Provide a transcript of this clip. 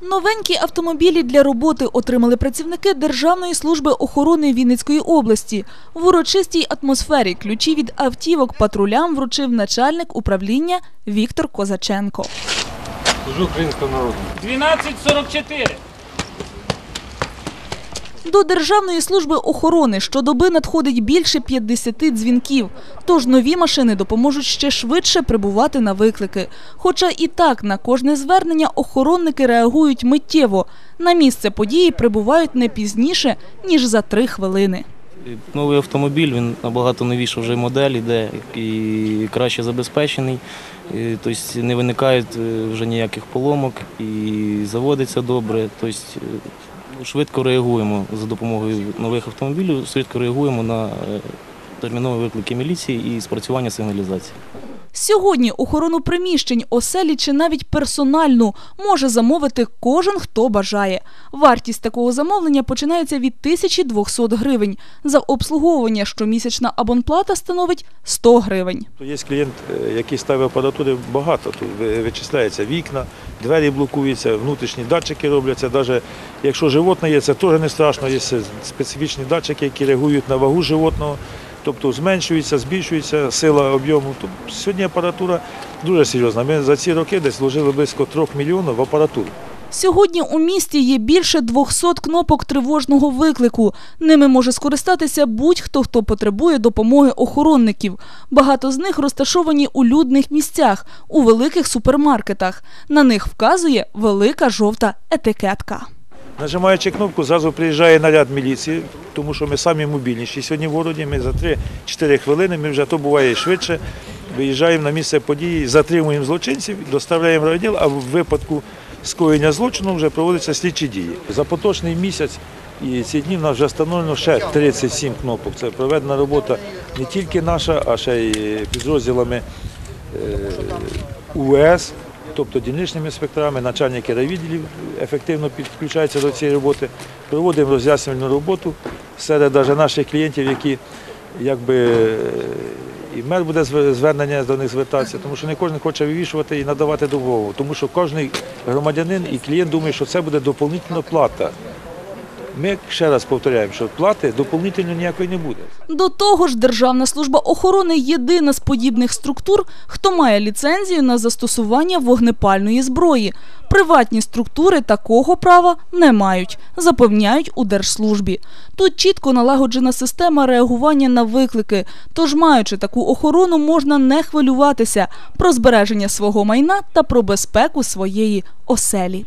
Новенькі автомобілі для роботи отримали працівники Державної служби охорони Вінницької області. В урочистій атмосфері ключі від автівок патрулям вручив начальник управління Віктор Козаченко. Служу українському народу. 1244. До Державної служби охорони щодоби надходить більше 50 дзвінків, тож нові машини допоможуть ще швидше прибувати на виклики. Хоча і так на кожне звернення охоронники реагують миттєво. На місце події прибувають не пізніше, ніж за три хвилини. Новий автомобіль, він набагато новіша вже модель, іде і краще забезпечений. І, Тобто не виникає е, вже ніяких поломок і заводиться добре. Тобто е, швидко реагуємо за допомогою нових автомобілів, швидко реагуємо на е, термінові виклики міліції і спрацювання сигналізації. Сьогодні охорону приміщень, оселі чи навіть персональну може замовити кожен, хто бажає. Вартість такого замовлення починається від 1200 гривень. За обслуговування щомісячна абонплата становить 100 гривень. Є клієнт, е, який ставить апаратури багато. Тут ви- вичисляються вікна, двері блокуються, внутрішні датчики робляться. Навіть якщо животне є, це теж не страшно. Є специфічні датчики, які реагують на вагу животного. Тобто зменшується, збільшується сила об'єму. Тобто Сьогодні апаратура дуже серйозна. Ми за ці роки десь вложили близько 3 мільйонів в апаратуру. Сьогодні у місті є більше 200 кнопок тривожного виклику. Ними може скористатися будь-хто, хто потребує допомоги охоронників. Багато з них розташовані у людних місцях, у великих супермаркетах. На них вказує велика жовта етикетка. Нажимаючи кнопку, зразу приїжджає наряд міліції, тому що ми самі мобільніші сьогодні в городі. Ми за 3-4 хвилини, ми вже то буває швидше. Виїжджаємо на місце події, затримуємо злочинців, доставляємо райвідділ, а в випадку скоєння злочину вже проводяться слідчі дії. За поточний місяць і ці дні в нас вже встановлено ще 37 кнопок. Це проведена робота не тільки наша, а ще й підрозділами е, УВС, тобто дільничними інспекторами, начальники райвідділів ефективно підключаються до цієї роботи. Проводимо роз'яснювальну роботу серед наших клієнтів, які якби і мер буде звернення до них звертатися, тому що не кожен хоче вивішувати і надавати допомогу. Тому що кожен громадянин і клієнт думає, що це буде доповнительна плата. Ми ще раз повторяємо, що плати доповнительно ніякої не буде. До того ж, Державна служба охорони єдина з подібних структур, хто має ліцензію на застосування вогнепальної зброї. Приватні структури такого права не мають, запевняють у держслужбі. Тут чітко налагоджена система реагування на виклики. Тож, маючи таку охорону, можна не хвилюватися про збереження свого майна та про безпеку своєї оселі.